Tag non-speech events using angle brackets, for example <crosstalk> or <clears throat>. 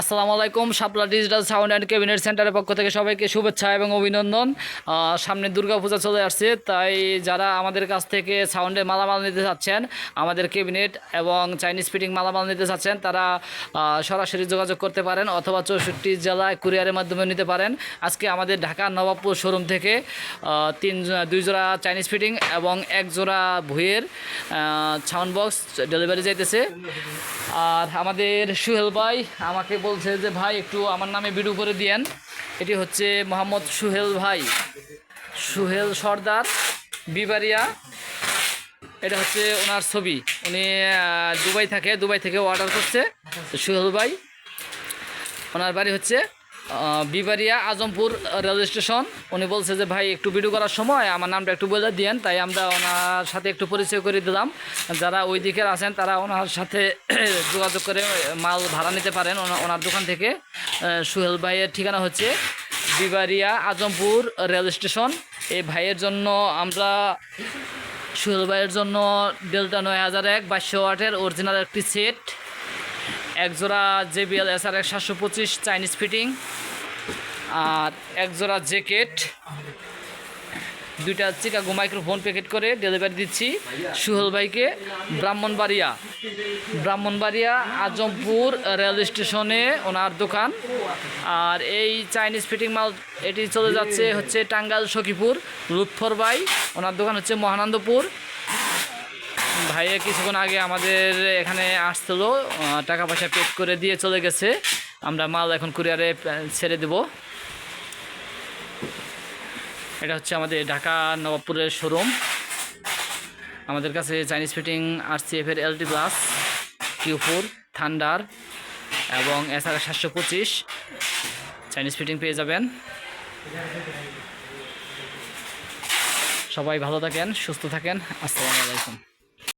আসসালামু আলাইকুম, Shapla digital sound and cabinet সেন্টারের পক্ষ থেকে সবাইকে শুভেচ্ছা এবং অভিনন্দন। সামনে দুর্গাপূজা চলে আসছে, তাই যারা আমাদের কাছ থেকে সাউন্ডের মালামাল নিতে চাচ্ছেন, আমাদের ক্যাবিনেট এবং চাইনিজ ফিটিং মালামাল নিতে চাচ্ছেন, তারা সরাসরি যোগাযোগ করতে পারেন অথবা চৌষট্টি জেলায় কুরিয়ারের মাধ্যমে নিতে পারেন। আজকে আমাদের ঢাকা নবাবপুর শোরুম থেকে তিন দুই জোড়া চাইনিজ ফিটিং এবং এক জোড়া ভুয়ের সাউন্ড বক্স ডেলিভারি যাইতেছে। আর আমাদের সুহেল ভাই আমাকে বলছে যে, ভাই, একটু আমার নামে ভিডিও করে দিয়েন। এটি হচ্ছে মোহাম্মদ সুহেল ভাই। সুহেল সর্দার বিবারিয়া। এটা হচ্ছে ওনার ছবি। উনি দুবাই থাকে, দুবাই থেকে অর্ডার করছে সুহেল ভাই। ওনার বাড়ি হচ্ছে বিবারিয়া আজমপুর রেল স্টেশন। উনি বলছে যে, ভাই, একটু ভিডিও করার সময়, আমার নামটা একটু বলে দিয়েন। তাই আমরা ওনার সাথে একটু পরিচয় করে দিলাম। যারা ওই দিকের আছেন, তারা ওনার সাথে <clears throat> যোগাযোগ করে মাল ভাড়া নিতে পারেন। ওনা- ওনার দোকান থেকে সুহেল ভাইয়ের ঠিকানা হচ্ছে বিবারিয়া আজমপুর রেল স্টেশন। এই ভাইয়ের জন্য আমরা, সুহেল ভাইয়ের জন্য ডেল্টা নয় হাজার এক, বাইশশো ওয়াটের অরিজিনাল একটি সেট একজোড়া জেবিএল এস আর এক সাতশো পঁচিশ চাইনিজ ফিটিং আর একজোড়া জ্যাকেট। দুইটা চিকাগো মাইক্রোফোন প্যাকেট করে ডেলিভারি দিচ্ছি সুহেল ভাইকে। ব্রাহ্মণবাড়িয়া। ব্রাহ্মণবাড়িয়া আজমপুর রেল স্টেশনে ওনার দোকান। আর এই চাইনিজ ফিটিং মাল এটি চলে যাচ্ছে হচ্ছে টাঙ্গাইল সখীপুর লুৎফর ভাই। ওনার দোকান হচ্ছে মহানন্দপুর। ভাইয়া কিছুক্ষণ আগে আমাদের এখানে আসছিল টাকা পয়সা পেড করে দিয়ে চলে গেছে। আমরা মাল এখন কুরিয়ারে ছেড়ে দেব। এটা হচ্ছে আমাদের ঢাকা নবাবপুরের শোরুম। আমাদের কাছে চাইনিজ ফিটিং আর সিএফের LT plus Q four thunder এবং আর সাতশো পঁচিশ। চাইনিজ ফিটিং পেয়ে যাবেন। সবাই ভালো থাকেন, সুস্থ থাকেন। আসসালামু আলাইকুম।